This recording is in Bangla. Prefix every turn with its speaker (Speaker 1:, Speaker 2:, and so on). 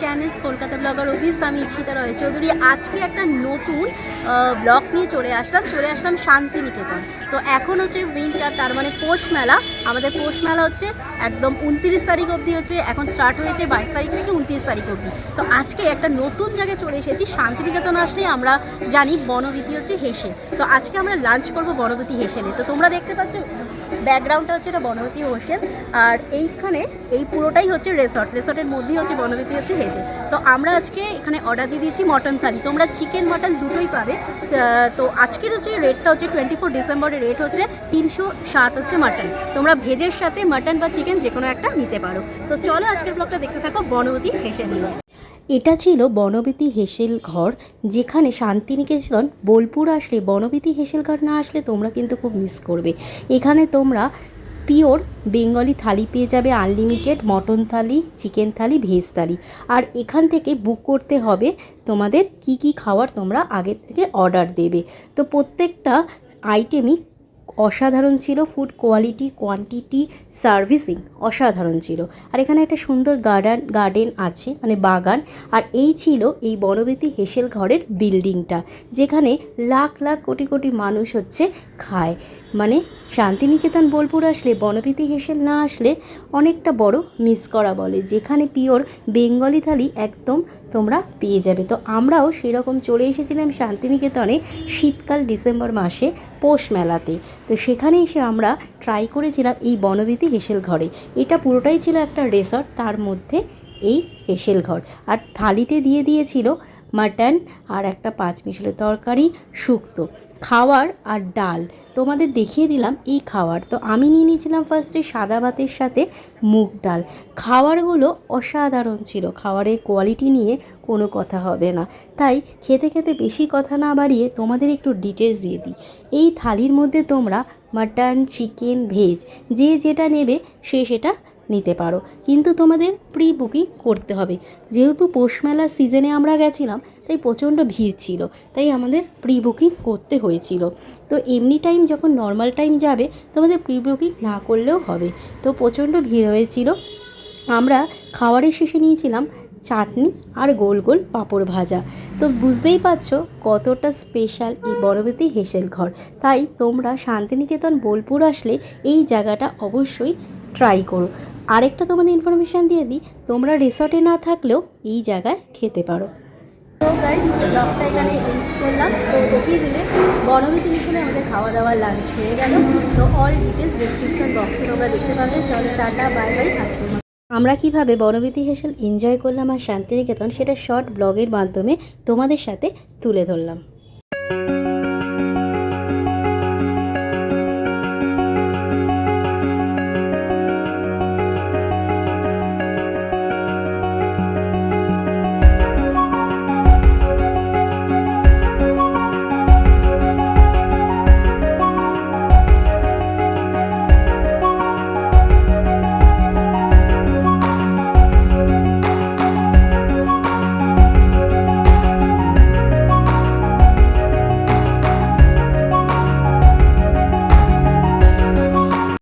Speaker 1: চ্যানেলস কলকাতা ব্লগার অফিস আমি ইপসিতা রয়। চৌধুরী, আজকে একটা নতুন ব্লগ নিয়ে চলে আসলাম। চলে আসলাম শান্তিনিকেতন। তো এখন হচ্ছে উইন্টার তার মানে পৌষ মেলা। আমাদের পৌষ মেলা হচ্ছে একদম উনত্রিশ তারিখ অবধি হচ্ছে, এখন স্টার্ট হয়েছে বাইশ তারিখ থেকে উনত্রিশ তারিখ অবধি। তো আজকে একটা নতুন জায়গায় চলে এসেছি, শান্তিনিকেতন আসলে আমরা জানি বনবীতি হচ্ছে হেসে। তো আজকে আমরা লাঞ্চ করব বনবতী হেসেলে তো তোমরা দেখতে পাচ্ছ ব্যাকগ্রাউন্ডটা হচ্ছে এটা বনবতী হোসেল আর এইখানে এই পুরোটাই হচ্ছে রেসর্ট রেসর্টের মধ্যেই হচ্ছে বনবতী হচ্ছে হেসে। তো আমরা আজকে এখানে অর্ডার দিয়ে দিয়েছি মটন থালি তোমরা চিকেন মটন দুটোই পাবে। তো আজকের হচ্ছে রেটটা হচ্ছে টোয়েন্টি ফোর ডিসেম্বরের রেট হচ্ছে তিনশো ষাট হচ্ছে মাটন তোমরা ভেজের সাথে মাটন বা চিকেন যে কোনো একটা নিতে পারো। তো চলো আজকের ব্লগটা দেখতে থাকো বনবতী হেসে নিয়ে। এটা ছিল বনবীতি হেসেল ঘর, যেখানে শান্তিনিকেতন, বোলপুর আসলে, বনবীতি হেসেল ঘর না আসলে তোমরা কিন্তু খুব মিস করবে। এখানে তোমরা পিওর বেঙ্গলি থালি পেয়ে যাবে unlimited mutton thali chicken thali veg thali. আর এখান থেকে বুক করতে হবে তোমাদের কি কি খাওয়ার তোমরা আগে থেকে অর্ডার দেবে। তো প্রত্যেকটা আইটেমই অসাধারণ ছিল ফুড কোয়ালিটি কোয়ান্টিটি সার্ভিসিং অসাধারণ ছিল। আর এখানে একটা সুন্দর গার্ডেন গার্ডেন আছে মানে বাগান। আর এই ছিল এই বনবীতি হেসেল ঘরের বিল্ডিংটা যেখানে লাখ লাখ কোটি কোটি মানুষ হচ্ছে খায়। মানে শান্তিনিকেতন, বোলপুর আসলে বনবীতি হেসেল না আসলে অনেকটা বড় মিস করা বলে। যেখানে পিওর বেঙ্গলি থালি একদম তোমরা পেয়ে যাবে। তো আমরাও সেরকম চলে এসেছিলাম শান্তিনিকেতনে শীতকাল ডিসেম্বর মাসে পৌষ মেলাতে। তো সেখানে এসে আমরা ট্রাই করেছিলাম এই বনবীতি হেসেল ঘরে। এটা পুরোটাই ছিল একটা রেসর্ট তার মধ্যে এই হেসেল ঘর। আর থালিতে দিয়ে দিয়েছিল মাটন আর একটা পাঁচ মিশালের তরকারি শুক্তো। খাওয়ার আর ডাল। তোমাদের দেখিয়ে দিলাম এই খাওয়ার। তো আমি নিয়ে নিয়েছিলাম ফার্স্টে সাদা ভাতের সাথে মুগ ডাল। খাওয়ারগুলো অসাধারণ ছিল। খাওয়ারের কোয়ালিটি নিয়ে কোনো কথা হবে না। তাই খেতে খেতে বেশি কথা না বাড়িয়ে তোমাদের একটু ডিটেলস দিয়ে দিই। এই থালির মধ্যে তোমরা মাটন চিকেন ভেজ যে যেটা নেবে সে সেটা নিতে পারো। কিন্তু তোমাদের প্রি বুকিং করতে হবে। যেহেতু পৌষ মেলার সিজনে আমরা গেছিলাম, তাই প্রচণ্ড ভিড় ছিল। তাই আমাদের প্রি বুকিং করতে হয়েছিল। তো এমনি টাইম যখন নর্মাল টাইম যাবে, তোমাদের প্রি বুকিং না করলেও হবে। তো প্রচণ্ড ভিড় হয়েছিল। আমরা খাবারের শেষে নিয়েছিলাম চাটনি আর গোল গোল পাঁপড় ভাজা। তো বুঝতেই পারছ কতটা স্পেশাল এই বড়বতী হেসেল ঘর। তাই তোমরা শান্তিনিকেতন, বোলপুর আসলে এই জায়গাটা অবশ্যই ট্রাই করো। আরেকটা তোমাদের ইনফরমেশান দিয়ে দিই, তোমরা রিসর্টে না থাকলেও এই জায়গায় খেতে পারো। তো গাইস ব্লগটা এখানে এন্ড করলাম। তো দেখিয়ে দিলে বনবীতি মিশনে আমাদের খাওয়া দাওয়া লাঞ্চ হয়ে গেল। তো অল ডিটেলস ডিসক্রিপশন বক্সে তোমরা দেখতে পাবে। চলো, টাটা বাই বাই আজকের আমরা কীভাবে বনবীতি হেসেল এনজয় করলাম আর শান্তিনিকেতন, সেটা শর্ট ব্লগের মাধ্যমে তোমাদের সাথে তুলে ধরলাম।